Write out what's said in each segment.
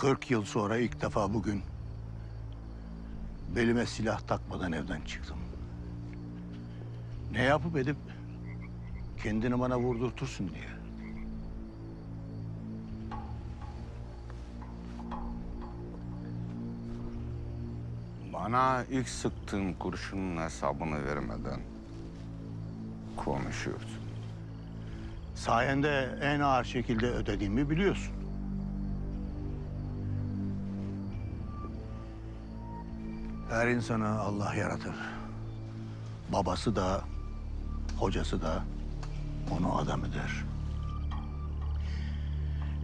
40 yıl sonra ilk defa bugün belime silah takmadan evden çıktım. Ne yapıp edip kendini bana vurdurtursun diye. Bana ilk sıktığın kurşunun hesabını vermeden konuşuyorsun. Sayende en ağır şekilde ödediğimi biliyorsun. Her insanı Allah yaratır. Babası da, hocası da onu adam eder.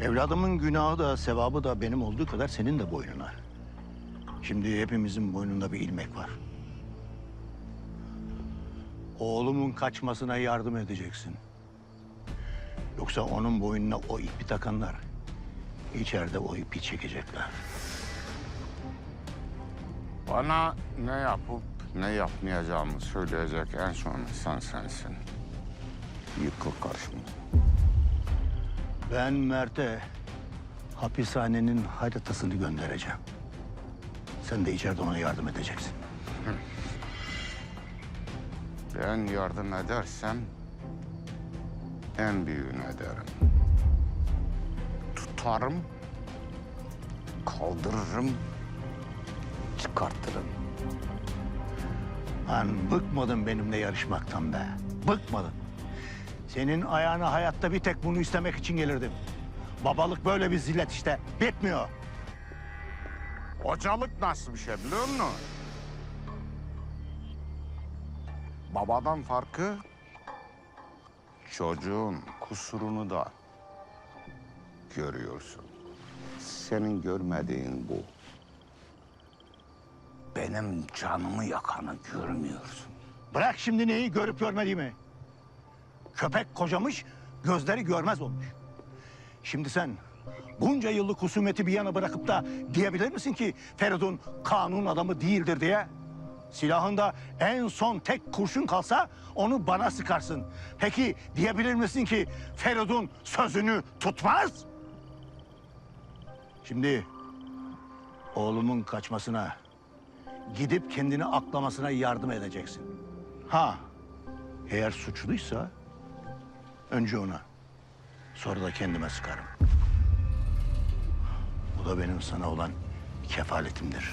Evladımın günahı da, sevabı da benim olduğu kadar senin de boynuna. Şimdi hepimizin boynunda bir ilmek var. Oğlumun kaçmasına yardım edeceksin. Yoksa onun boynuna o ipi takanlar içeride o ipi çekecekler. Bana ne yapıp ne yapmayacağımı söyleyecek en son insan sensin. Yıkıl karşıma. Ben Mert'e hapishanenin haritasını göndereceğim. Sen de içeride ona yardım edeceksin. Ben yardım edersem en büyüğünü ederim. Tutarım, kaldırırım, çıkartırım. Lan bıkmadın benimle yarışmaktan be. Bıkmadın. Senin ayağına hayatta bir tek bunu istemek için gelirdim. Babalık böyle bir zillet işte. Bitmiyor. Hocalık nasıl bir şey biliyor musun? Babadan farkı çocuğun kusurunu da görüyorsun. Senin görmediğin bu. Benim canımı yakanı görmüyorsun. Bırak şimdi neyi görüp görmediğimi. Köpek kocamış, gözleri görmez olmuş. Şimdi sen bunca yıllık husumeti bir yana bırakıp da diyebilir misin ki Feridun kanun adamı değildir diye? Silahında en son tek kurşun kalsa onu bana sıkarsın. Peki diyebilir misin ki Feridun sözünü tutmaz? Şimdi oğlumun kaçmasına, gidip kendini aklamasına yardım edeceksin. Ha, eğer suçluysa önce ona, sonra da kendime sıkarım. Bu da benim sana olan kefaletimdir.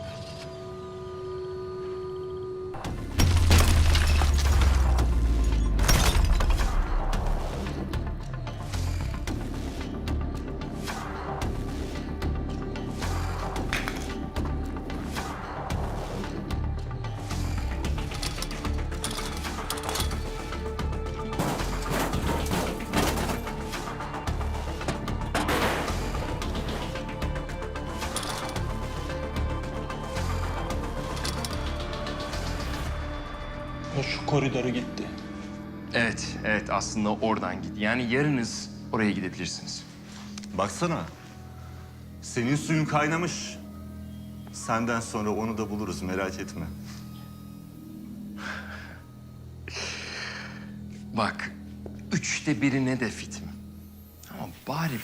koridoru gitti. Evet, evet aslında oradan git. Yani yarınız oraya gidebilirsiniz. Baksana. Senin suyun kaynamış. Senden sonra onu da buluruz merak etme. Bak, üçte birine de fitim. Ama bari,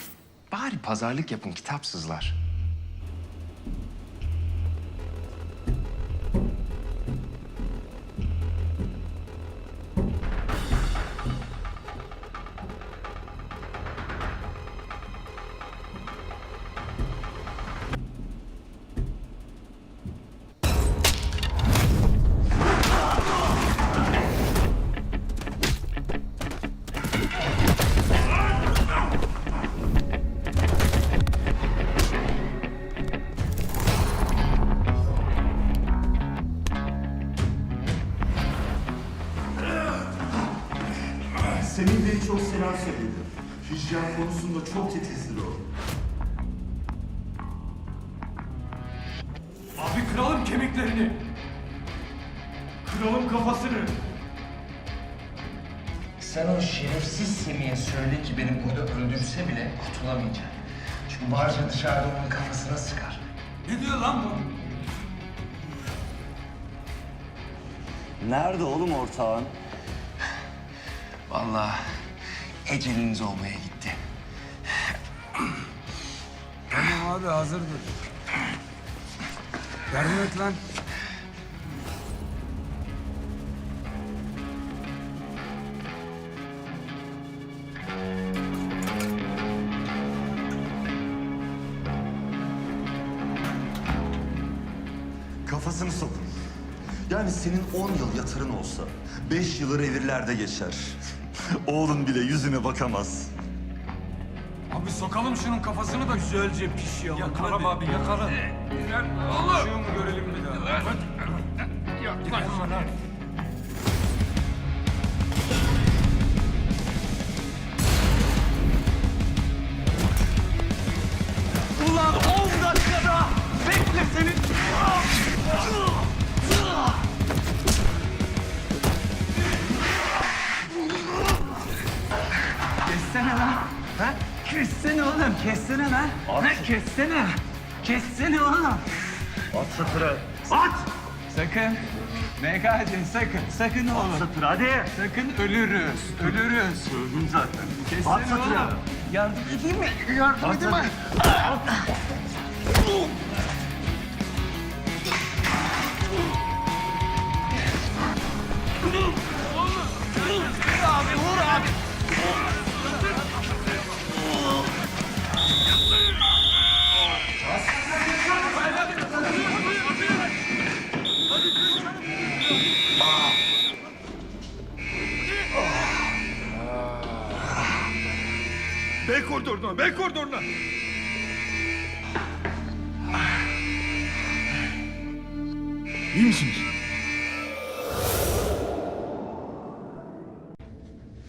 bari pazarlık yapın kitapsızlar. Selam söyledi. Hijyen konusunda çok titizdir o. Abi kıralım kemiklerini. Kıralım kafasını. Sen o şerefsiz Semih'e söyle ki beni burada öldürse bile kurtulamayacak. Çünkü Barca dışarıda onun kafasına sıkar. Ne diyor lan bu? Nerede oğlum ortağın? Vallahi eceliniz olmaya gitti. Tamam abi hazırdır. Yardım et lan. Kafasını sokun. Yani senin 10 yıl yatırın olsa, 5 yılı revirlerde geçer. Oğlun bile yüzüne bakamaz. Abi sokalım şunun kafasını da güzelce pişirelim. Yakarım abi yakarım. Yaşıyor mu görelim bir daha. Ulan kessene. Kessene oğlum. At satıra. At! Sakın. MKC sakın, sakın oğlum. At satıra hadi. Sakın ölürüz, ölürüz. Öldüm zaten. Kessene At satıra. oğlum. Yardım edeyim mi? Yardım edeyim mi? Bey bey koridoruna. İyi misiniz?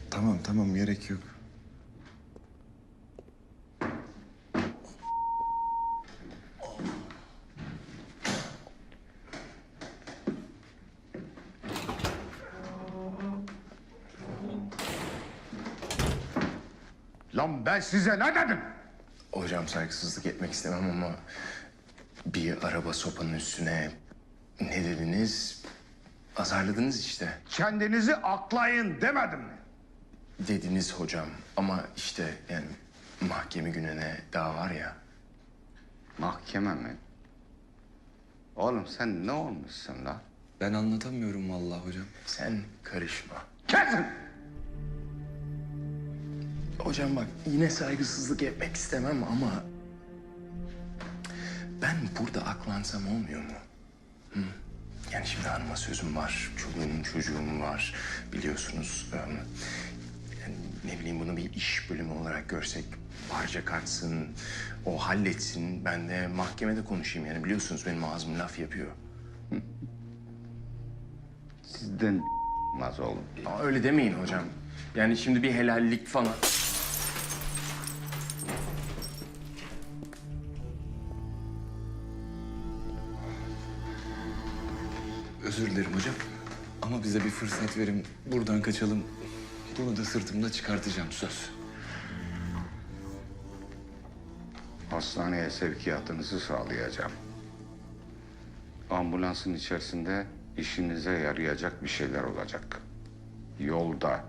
Tamam tamam gerek yok. Ben size ne dedim? Hocam saygısızlık etmek istemem ama bir araba sopanın üstüne ne dediniz? Azarladınız işte. Kendinizi aklayın demedim mi? Dediniz hocam ama işte yani mahkeme gününe daha var ya. Mahkeme mi? Oğlum sen ne olmuşsun lan? Ben anlatamıyorum vallahi hocam. Sen karışma. Kesin! Hocam bak yine saygısızlık etmek istemem ama... Ben burada aklansam olmuyor mu? Hı? Yani şimdi hanıma sözüm var, çoluğum çocuğum var biliyorsunuz. yani ne bileyim bunu bir iş bölümü olarak görsek parça kaçsın, o halletsin. Ben de mahkemede konuşayım yani biliyorsunuz benim ağzım laf yapıyor. Sizden maz oğlum. Aa, öyle demeyin hocam. Yani şimdi bir helallik falan. Özür dilerim hocam. Ama bize bir fırsat verin. Buradan kaçalım. Bunu da sırtımda çıkartacağım söz. Hastaneye sevkiyatınızı sağlayacağım. Ambulansın içerisinde işinize yarayacak bir şeyler olacak. Yolda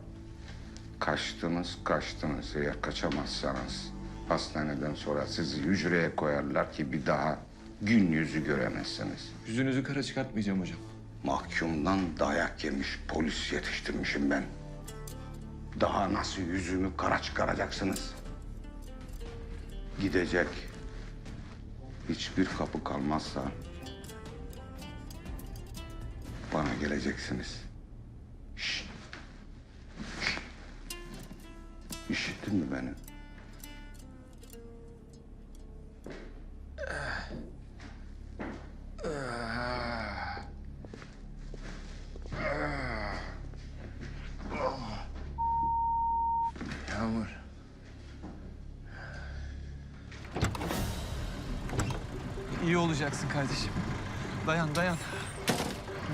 kaçtınız kaçtınız eğer kaçamazsanız hastaneden sonra sizi hücreye koyarlar ki bir daha gün yüzü göremezsiniz. Yüzünüzü kara çıkartmayacağım hocam. Mahkumdan dayak yemiş polis yetiştirmişim ben. Daha nasıl yüzümü kara çıkaracaksınız? Gidecek. Hiçbir kapı kalmazsa bana geleceksiniz. Şşt. Şşt. İşittin mi beni? İyi olacaksın kardeşim. Dayan, dayan.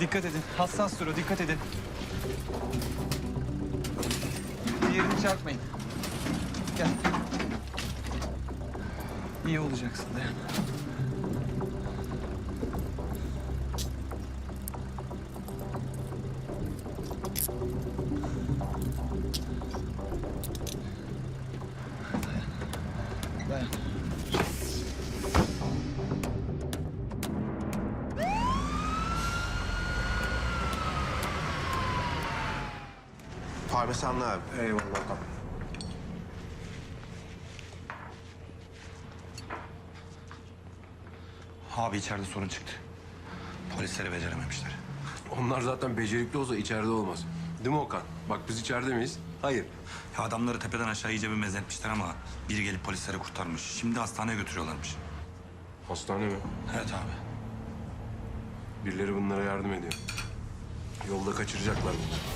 Dikkat edin. Hassas dur dikkat edin. yerini çarpmayın. Gel. İyi olacaksın. Dayan. Parmesanlı abi. Eyvallah. Abi içeride sorun çıktı. Polisleri becerememişler. Onlar zaten becerikli olsa içeride olmaz. Değil mi Okan? Bak biz içeride miyiz? Hayır. Ya adamları tepeden aşağı iyice bir mezetmişler ama biri gelip polisleri kurtarmış. Şimdi hastaneye götürüyorlarmış. Hastane mi? Evet abi. Birileri bunlara yardım ediyor. Yolda kaçıracaklar bunları.